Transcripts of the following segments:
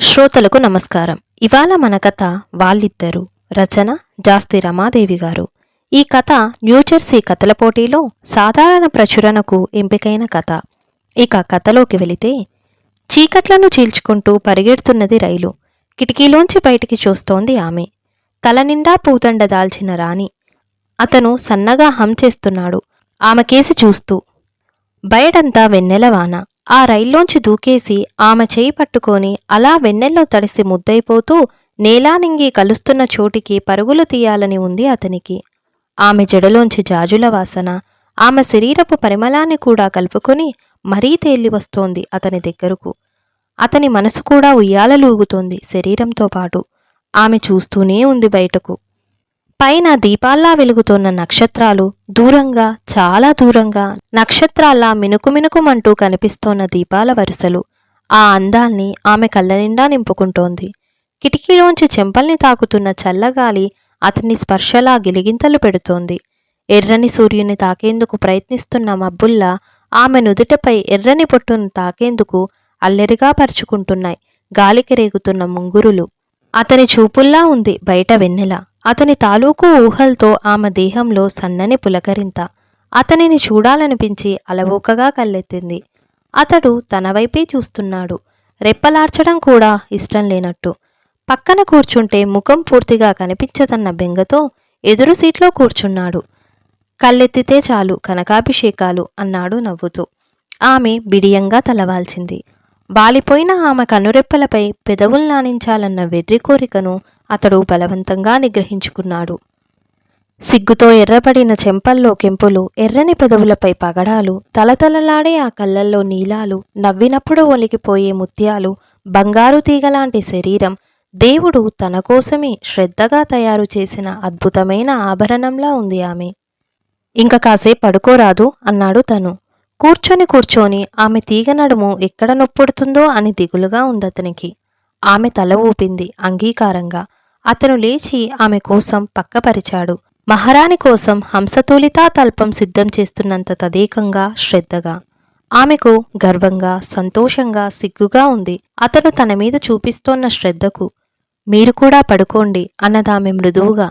శ్రోతలకు నమస్కారం. ఇవాళ మన కథ వాళ్ళిద్దరు. రచన జాస్తి రమాదేవి గారు. ఈ కథ న్యూజెర్సీ కథల పోటీలో సాధారణ ప్రచురణకు ఎంపికైన కథ. ఇక కథలోకి వెళితే చీకట్లను చీల్చుకుంటూ పరిగెడుతున్నది రైలు. కిటికీలోంచి బయటికి చూస్తోంది ఆమె. తల నిండా దాల్చిన రాణి. అతను సన్నగా హం చేస్తున్నాడు. ఆమె కేసి చూస్తూ బయటంతా వెన్నెల వాన. ఆ రైల్లోంచి దూకేసి ఆమె చేయి పట్టుకొని అలా వెన్నెల్లో తడిసి ముద్దైపోతూ నేలానింగి కలుస్తున్న చోటికి పరుగులు తీయాలని ఉంది అతనికి. ఆమె జడలోంచి జాజుల వాసన ఆమె శరీరపు పరిమళాన్ని కూడా కలుపుకొని మరీ తేలి వస్తోంది అతని దగ్గరకు. అతని మనసు కూడా ఉయ్యాలలూగుతోంది శరీరంతో పాటు. ఆమె చూస్తూనే ఉంది బయటకు. పైన దీపాల్లా వెలుగుతున్న నక్షత్రాలు దూరంగా చాలా దూరంగా నక్షత్రాల్లా మినుకుమినుకుమంటూ కనిపిస్తోన్న దీపాల వరుసలు ఆ అందాల్ని ఆమె కళ్ళనిండా నింపుకుంటోంది. కిటికీలోంచి చెంపల్ని తాకుతున్న చల్లగాలి అతన్ని స్పర్శలా గిలిగింతలు పెడుతోంది. ఎర్రని సూర్యుని తాకేందుకు ప్రయత్నిస్తున్న మబ్బుల్లా ఆమె నుదుటపై ఎర్రని పొట్టును తాకేందుకు అల్లెరిగా పరుచుకుంటున్నాయి. గాలికి రేగుతున్న ముంగురులు. అతని చూపుల్లా ఉంది బయట వెన్నెల. అతని తాలూకు ఊహలతో ఆమె దేహంలో సన్నని పులకరింత. అతనిని చూడాలనిపించి అలవోకగా కళ్ళెత్తింది. అతడు తన వైపే చూస్తున్నాడు. రెప్పలార్చడం కూడా ఇష్టం లేనట్టు. పక్కన కూర్చుంటే ముఖం పూర్తిగా కనిపించదన్న బెంగతో ఎదురు సీట్లో కూర్చున్నాడు. కళ్ళెత్తితే చాలు కనకాభిషేకాలు అన్నాడు నవ్వుతూ. ఆమె బిడియంగా తలవాల్చింది. వాలిపోయిన ఆమె కనురెప్పలపై పెదవుల్ నానించాలన్న వెర్రి కోరికను అతడు బలవంతంగా నిగ్రహించుకున్నాడు. సిగ్గుతో ఎర్రబడిన చెంపల్లో కెంపులు ఎర్రని పెదవులపై పగడాలు తలతలలాడే ఆ కళ్ళల్లో నీలాలు నవ్వినప్పుడు ఒలికిపోయే ముత్యాలు బంగారు తీగలాంటి శరీరం దేవుడు తన కోసమే శ్రద్ధగా తయారు చేసిన అద్భుతమైన ఆభరణంలా ఉంది ఆమె. ఇంక కాసేపు పడుకోరాదు అన్నాడు తను. కూర్చొని కూర్చొని ఆమె తీగ నడుము ఎక్కడ నొప్పుడుతుందో అని దిగులుగా ఉందతనికి. ఆమె తల ఊపింది అంగీకారంగా. అతను లేచి ఆమె కోసం పక్కపరిచాడు. మహారాణి కోసం హంసతూలితా తల్పం సిద్ధం చేస్తున్నంత తదేకంగా శ్రద్ధగా. ఆమెకు గర్వంగా సంతోషంగా సిగ్గుగా ఉంది. అతను తన మీద చూపిస్తోన్న శ్రద్ధకు మీరు కూడా పడుకోండి అన్నదామె మృదువుగా.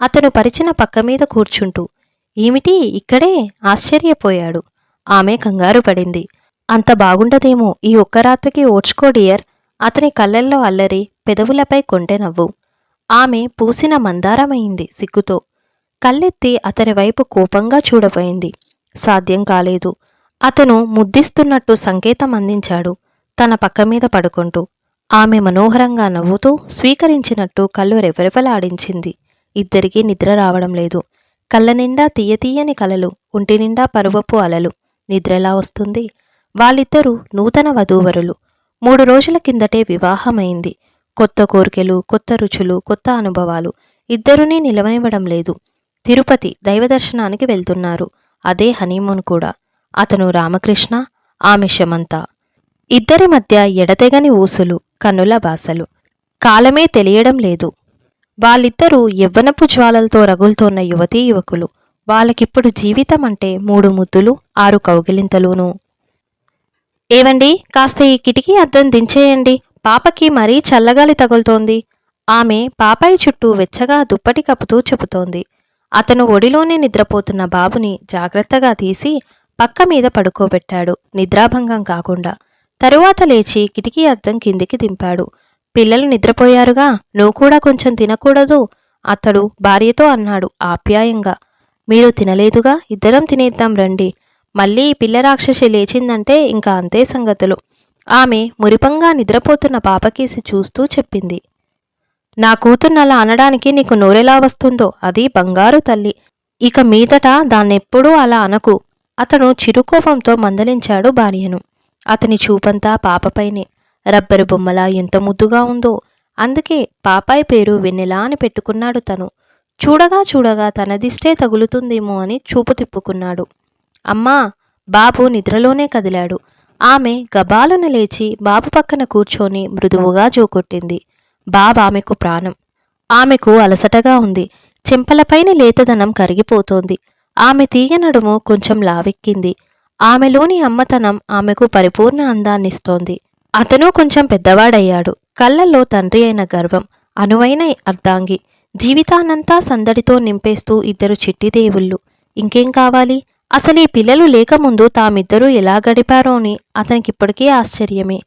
అతను పరిచిన పక్క మీద కూర్చుంటూ ఏమిటి ఇక్కడే? ఆశ్చర్యపోయాడు. ఆమె కంగారు పడింది. అంత బాగుండదేమో ఈ ఒక్క రాత్రికి ఓడ్చుకో డియర్. అతని కళ్ళల్లో అల్లరి పెదవులపై కొంటె నవ్వు. ఆమె పూసిన మందారమైంది సిగ్గుతో. కళ్ళెత్తి అతని వైపు కోపంగా చూడబోయింది. సాధ్యం కాలేదు. అతను ముద్దిస్తున్నట్టు సంకేతం అందించాడు తన పక్క మీద పడుకుంటూ. ఆమె మనోహరంగా నవ్వుతూ స్వీకరించినట్టు కళ్ళు రెవరెవలాడించింది ఇద్దరికీ నిద్ర రావడం లేదు. కళ్ళ నిండా కలలు ఒంటి నిండా పరువపు అలలు. నిద్రెలా వస్తుంది? వాళ్ళిద్దరూ నూతన వధూవరులు. మూడు రోజుల కిందటే వివాహమైంది. కొత్త కోరికలు కొత్త రుచులు కొత్త అనుభవాలు ఇద్దరునీ నిలవనివ్వడం లేదు. తిరుపతి దైవదర్శనానికి వెళ్తున్నారు. అదే హనీమూన్ కూడా. అతను రామకృష్ణ ఆమె శమంత. ఇద్దరి మధ్య ఎడతెగని ఊసులు కన్నుల బాసలు. కాలమే తెలియడం లేదు. వాళ్ళిద్దరూ యవ్వనపు జ్వాలలతో రగులుతోన్న యువతీ యువకులు. వాళ్ళకిప్పుడు జీవితం అంటే మూడు ముద్దులు ఆరు కౌగిలింతలూను. ఏవండి? కాస్త ఈ కిటికీ అద్దం దించేయండి. పాపకి మరీ చల్లగాలి తగులుతోంది. ఆమె పాపాయి చుట్టూ వెచ్చగా దుప్పటి కప్పుతూ చెబుతోంది. అతను ఒడిలోనే నిద్రపోతున్న బాబుని జాగ్రత్తగా తీసి పక్క మీద పడుకోబెట్టాడు నిద్రాభంగం కాకుండా. తరువాత లేచి కిటికీ అద్దం కిందికి దింపాడు. పిల్లలు నిద్రపోయారుగా నువ్వు కూడా కొంచెం తినకూడదు అతడు భార్యతో అన్నాడు ఆప్యాయంగా. మీరు తినలేదుగా ఇద్దరం తినేద్దాం రండి. మళ్ళీ పిల్ల రాక్షసి లేచిందంటే ఇంకా అంతే సంగతులు. ఆమె మురిపంగా నిద్రపోతున్న పాపకేసి చూస్తూ చెప్పింది. నా కూతుర్నలా అనడానికి నీకు నోరెలా వస్తుందో అది బంగారు తల్లి. ఇక మీదట దాన్నెప్పుడూ అలా అనకు. అతను చిరుకోపంతో మందలించాడు భార్యను. అతని చూపంతా పాపపైనే. రబ్బరు బొమ్మలా ఎంత ముద్దుగా ఉందో. అందుకే పాపాయి పేరు వెన్నెలా అని పెట్టుకున్నాడు తను. చూడగా చూడగా తన దిష్టే తగులుతుందేమో అని చూపు తిప్పుకున్నాడు. అమ్మా! బాబు నిద్రలోనే కదిలాడు. ఆమె గబాలున లేచి బాబు పక్కన కూర్చొని మృదువుగా జోకొట్టింది. బాబు ఆమెకు ప్రాణం. ఆమెకు అలసటగా ఉంది. చెంపలపైన లేతదనం కరిగిపోతోంది. ఆమె తీయనడుము కొంచెం లావెక్కింది. ఆమెలోని అమ్మతనం ఆమెకు పరిపూర్ణ అందాన్నిస్తోంది. అతను కొంచెం పెద్దవాడయ్యాడు. కళ్ళల్లో తండ్రి అయిన గర్వం అనువైన అర్ధాంగి. జీవితానంతా సందడితో నింపేస్తూ ఇద్దరు చిట్టిదేవుళ్ళు. ఇంకేం కావాలి? అసలు ఈ పిల్లలు లేకముందు తామిద్దరూ ఎలా గడిపారో అని అతనికిప్పటికీ ఆశ్చర్యమే.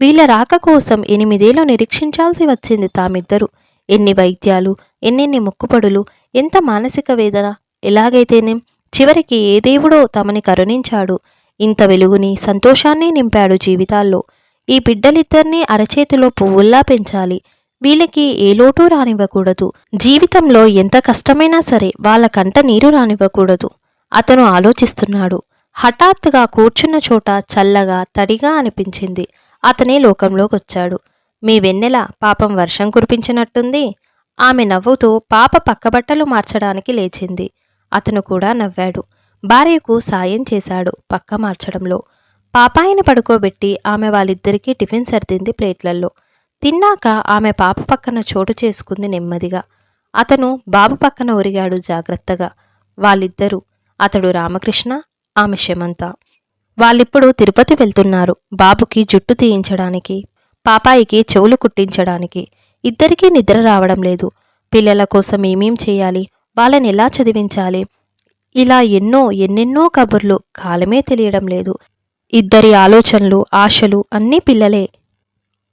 వీళ్ళ రాక కోసం ఎనిమిదేళ్ళు నిరీక్షించాల్సి వచ్చింది తామిద్దరూ. ఎన్ని వైద్యాలు ఎన్నెన్ని మొక్కుపడులు ఎంత మానసిక వేదన ఎలాగైతేనేం చివరికి ఏ దేవుడో తమని కరుణించాడు. ఇంత వెలుగుని సంతోషాన్ని నింపాడు జీవితాల్లో. ఈ బిడ్డలిద్దరినీ అరచేతిలో పువ్వుల్లా పెంచాలి. వీళ్ళకి ఏ లోటు రానివ్వకూడదు. జీవితంలో ఎంత కష్టమైనా సరే వాళ్ళ కంట నీరు రానివ్వకూడదు. అతను ఆలోచిస్తున్నాడు. హఠాత్తుగా కూర్చున్న చోట చల్లగా తడిగా అనిపించింది. అతనే లోకంలోకి వచ్చాడు మీ వెన్నెల పాపం వర్షం కురిపించినట్టుంది. ఆమె నవ్వుతూ పాప పక్కబట్టలు మార్చడానికి లేచింది. అతను కూడా నవ్వాడు. భార్యకు సాయం చేశాడు పక్క మార్చడంలో. పాపాయిని పడుకోబెట్టి ఆమె వాళ్ళిద్దరికీ టిఫిన్ సర్దింది ప్లేట్లలో తిన్నాక ఆమె పాప పక్కన చోటు చేసుకుంది నెమ్మదిగా. అతను బాబు పక్కన ఒరిగాడు జాగ్రత్తగా. వాళ్ళిద్దరూ అతడు రామకృష్ణ ఆమె శమంత. వాళ్ళిప్పుడు తిరుపతి వెళ్తున్నారు బాబుకి జుట్టు తీయించడానికి పాపాయికి చెవులు కుట్టించడానికి. ఇద్దరికీ నిద్ర రావడం లేదు. పిల్లల కోసం ఏమేం చేయాలి? వాళ్ళని ఎలా చదివించాలి? ఇలా ఎన్నో ఎన్నెన్నో కబుర్లు కాలమే తెలియడం లేదు. ఇద్దరి ఆలోచనలు ఆశలు అన్నీ పిల్లలే.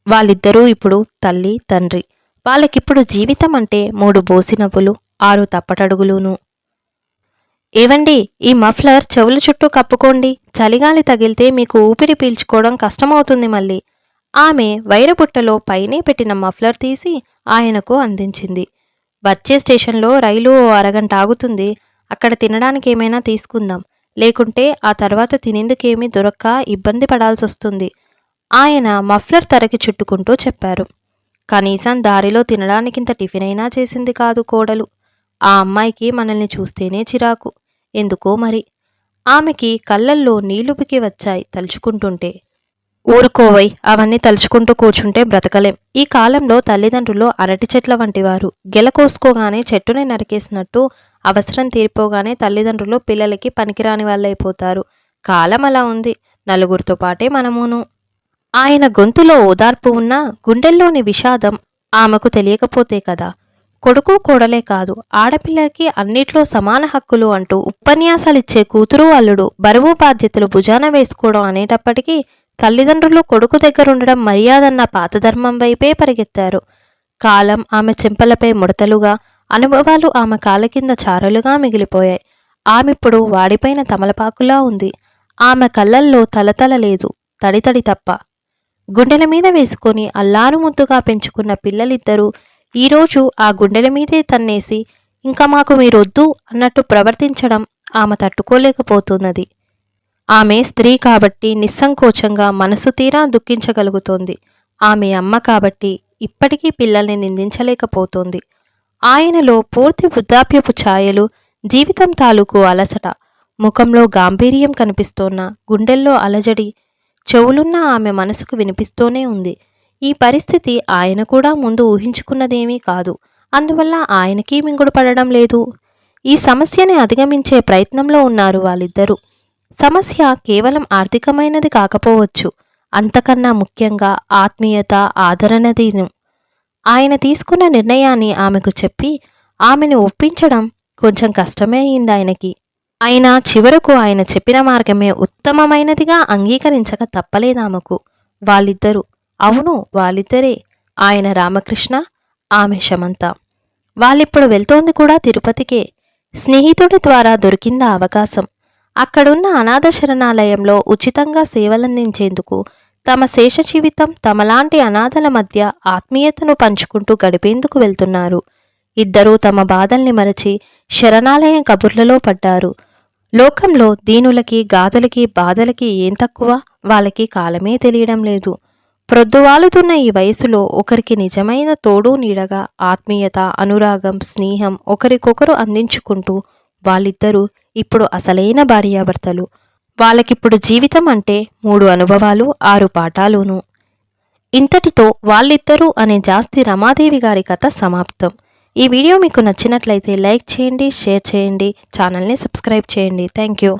వాళ్ళిద్దరూ ఇప్పుడు తల్లి తండ్రి. వాళ్ళకిప్పుడు జీవితం అంటే మూడు బోసినవ్వులు ఆరు తప్పటడుగులును. ఏవండి ఈ మఫ్లర్ చెవుల చుట్టూ కప్పుకోండి. చలిగాలి తగిలితే మీకు ఊపిరి పీల్చుకోవడం కష్టమవుతుంది మళ్ళీ. ఆమె వైరబుట్టలో పైనే పెట్టిన మఫ్లర్ తీసి ఆయనకు అందించింది. వచ్చే స్టేషన్లో రైలు ఓ అరగంట ఆగుతుంది. అక్కడ తినడానికి ఏమైనా తీసుకుందాం. లేకుంటే ఆ తర్వాత తినేందుకేమీ దొరక్క ఇబ్బంది పడాల్సి వస్తుంది. ఆయన మఫ్లర్ తరకి చుట్టుకుంటూ చెప్పారు. కనీసం దారిలో తినడానికింత టిఫిన్ అయినా చేసింది కాదు కోడలు. ఆ అమ్మాయికి మనల్ని చూస్తేనే చిరాకు. ఎందుకో మరి? ఆమెకి కళ్ళల్లో నీళ్ళుపికి వచ్చాయి తలుచుకుంటుంటే. ఊరుకోవై అవన్నీ తలుచుకుంటూ కూర్చుంటే బ్రతకలేం. ఈ కాలంలో తల్లిదండ్రులు అరటి చెట్ల వంటివారు. గెల కోసుకోగానే చెట్టుని నరికేసినట్టు అవసరం తీరిపోగానే తల్లిదండ్రులు పిల్లలకి పనికిరాని వాళ్ళైపోతారు. కాలం అలా ఉంది. నలుగురితో పాటే మనమును. ఆయన గొంతులో ఓదార్పు ఉన్నా గుండెల్లోని విషాదం ఆమెకు తెలియకపోతే కదా? కొడుకు కోడలే కాదు. ఆడపిల్లకి అన్నిట్లో సమాన హక్కులు అంటూ ఉపన్యాసాలిచ్చే కూతురు అల్లుడు బరువు బాధ్యతలు భుజాన వేసుకోవడం అనేటప్పటికీ తల్లిదండ్రులు కొడుకు దగ్గరుండడం మర్యాదన్న పాతధర్మం వైపే పరిగెత్తారు. కాలం ఆమె చెంపలపై ముడతలుగా అనుభవాలు ఆమె కాల కింద చారలుగా మిగిలిపోయాయి. ఆమెప్పుడు వాడిపైన తమలపాకులా ఉంది. ఆమె కళ్ళల్లో తలతల లేదు తడితడి తప్ప. గుండెల మీద వేసుకొని అల్లారు ముద్దుగా పెంచుకున్న పిల్లలిద్దరూ ఈరోజు ఆ గుండెల మీదే తన్నేసి ఇంకా మాకు మీరొద్దు అన్నట్టు ప్రవర్తించడం ఆమె తట్టుకోలేకపోతున్నది. ఆమె స్త్రీ కాబట్టి నిస్సంకోచంగా మనసు తీరా దుఃఖించగలుగుతోంది. ఆమె అమ్మ కాబట్టి ఇప్పటికీ పిల్లల్ని నిందించలేకపోతోంది. ఆయనలో పూర్తి వృద్ధాప్యపు ఛాయలు జీవితం తాలూకు అలసట ముఖంలో గాంభీర్యం కనిపిస్తోన్న గుండెల్లో అలజడి చెవులున్న ఆమె మనసుకు వినిపిస్తూనే ఉంది. ఈ పరిస్థితి ఆయన కూడా ముందు ఊహించుకున్నదేమీ కాదు. అందువల్ల ఆయనకీ మింగుడు పడడం లేదు. ఈ సమస్యని అధిగమించే ప్రయత్నంలో ఉన్నారు వాళ్ళిద్దరూ. సమస్య కేవలం ఆర్థికమైనది కాకపోవచ్చు. అంతకన్నా ముఖ్యంగా ఆత్మీయత ఆదరణదిను ఆయన తీసుకున్న నిర్ణయాన్ని ఆమెకు చెప్పి ఆమెను ఒప్పించడం కొంచెం కష్టమే అయింది ఆయనకి. అయినా చివరకు ఆయన చెప్పిన మార్గమే ఉత్తమమైనదిగా అంగీకరించక తప్పలేదామకు వాళ్ళిద్దరూ అవును వాళ్ళిద్దరే. ఆయన రామకృష్ణ ఆమె శమంత. వాళ్ళిప్పుడు వెళ్తోంది కూడా తిరుపతికే. స్నేహితుడి ద్వారా దొరికింద అవకాశం. అక్కడున్న అనాథ శరణాలయంలో ఉచితంగా సేవలందించేందుకు తమ శేష జీవితం తమలాంటి అనాథల మధ్య ఆత్మీయతను పంచుకుంటూ గడిపేందుకు వెళ్తున్నారు. ఇద్దరూ తమ బాధల్ని మరచి శరణాలయం కబుర్లలో పడ్డారు. లోకంలో దీనులకి గాథలకి బాధలకి ఏం తక్కువ? వాళ్ళకి కాలమే తెలియడం లేదు. ప్రొద్దువాలుతున్న ఈ వయసులో ఒకరికి నిజమైన తోడు నీడగా ఆత్మీయత అనురాగం స్నేహం ఒకరికొకరు అందించుకుంటూ వాళ్ళిద్దరూ ఇప్పుడు అసలైన భార్యాభర్తలు. వాళ్ళకిప్పుడు జీవితం అంటే మూడు అనుభవాలు ఆరు పాఠాలును. ఇంతటితో వాళ్ళిద్దరూ అనే జాస్తి రమాదేవి గారి కథ సమాప్తం. ఈ వీడియో మీకు నచ్చినట్లయితే లైక్ చేయండి షేర్ చేయండి ఛానల్ని సబ్స్క్రైబ్ చేయండి. Thank you.